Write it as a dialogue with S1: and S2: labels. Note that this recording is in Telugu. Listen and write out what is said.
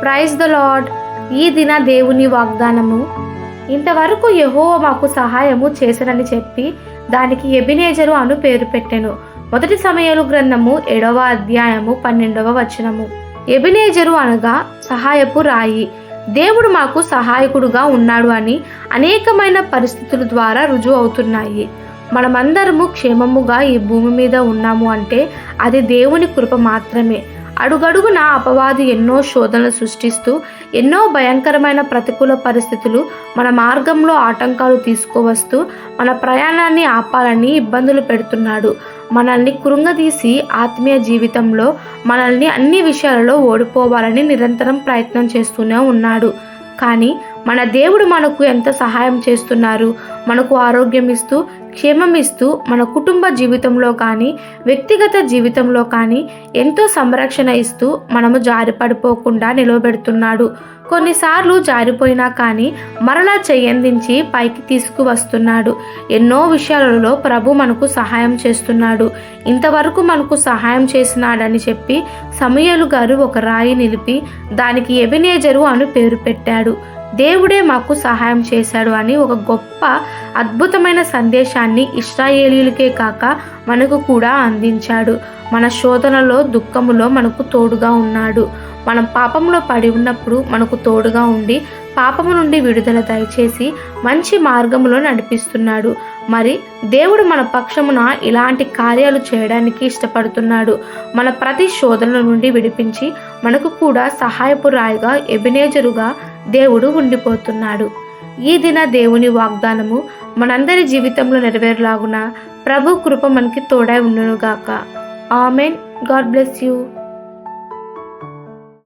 S1: ప్రైజ్ ద లాడ్ ఈ దిన దేవుని వాగ్దానము. ఇంతవరకు యహో మాకు సహాయము చేసనని చెప్పి దానికి ఎబినేజరు అను పేరు పెట్టెను. మొదటి సమయాలు గ్రంథము ఏడవ అధ్యాయము పన్నెండవ వచనము. ఎబినేజరు అనగా సహాయపు రాయి. దేవుడు మాకు సహాయకుడుగా ఉన్నాడు అని అనేకమైన పరిస్థితుల ద్వారా రుజువు అవుతున్నాయి. మనమందరము క్షేమముగా ఈ భూమి మీద ఉన్నాము అంటే అది దేవుని కృప మాత్రమే. అడుగడుగున అపవాది ఎన్నో శోధనలు సృష్టిస్తూ ఎన్నో భయంకరమైన ప్రతికూల పరిస్థితులు మన మార్గంలో ఆటంకాలు తీసుకువస్తూ మన ప్రయాణాన్ని ఆపాలని ఇబ్బందులు పెడుతున్నాడు. మనల్ని కృంగదీసి ఆత్మీయ జీవితంలో మనల్ని అన్ని విషయాలలో ఓడిపోవాలని నిరంతరం ప్రయత్నం చేస్తూనే ఉన్నాడు. కానీ మన దేవుడు మనకు ఎంత సహాయం చేస్తున్నారు మనకు ఆరోగ్యం ఇస్తూ క్షేమం ఇస్తూ మన కుటుంబ జీవితంలో కానీ వ్యక్తిగత జీవితంలో కానీ ఎంతో సంరక్షణ ఇస్తూ మనము జారిపడిపోకుండా నిలవబెడుతున్నాడు. కొన్నిసార్లు జారిపోయినా కానీ మరలా చెయ్యందించి పైకి తీసుకువస్తున్నాడు. ఎన్నో విషయాలలో ప్రభు మనకు సహాయం చేస్తున్నాడు. ఇంతవరకు మనకు సహాయం చేసినాడని చెప్పి సమయలు గారు ఒక రాయి నిలిపి దానికి ఎబినేజరు అని పేరు పెట్టాడు. దేవుడే మాకు సహాయం చేశాడు అని ఒక గొప్ప అద్భుతమైన సందేశాన్ని ఇస్రాయేలీలకే కాక మనకు కూడా అందించాడు. మన శోధనలో దుఃఖములో మనకు తోడుగా ఉన్నాడు. మనం పాపంలో పడి ఉన్నప్పుడు మనకు తోడుగా ఉండి పాపము నుండి విడుదల దయచేసి మంచి మార్గములో నడిపిస్తున్నాడు. మరి దేవుడు మన పక్షమున ఇలాంటి కార్యాలు చేయడానికి ఇష్టపడుతున్నాడు. మన ప్రతి శోధనల నుండి విడిపించి మనకు కూడా సహాయపు రాయిగా ఎబినేజరుగా దేవుడు ఉండిపోతున్నాడు. ఈ దిన దేవుని వాగ్దానము మనందరి జీవితంలో నెరవేరులాగున ప్రభు కృప మనకి తోడై ఉండునుగాక. ఆమెన్. God bless you.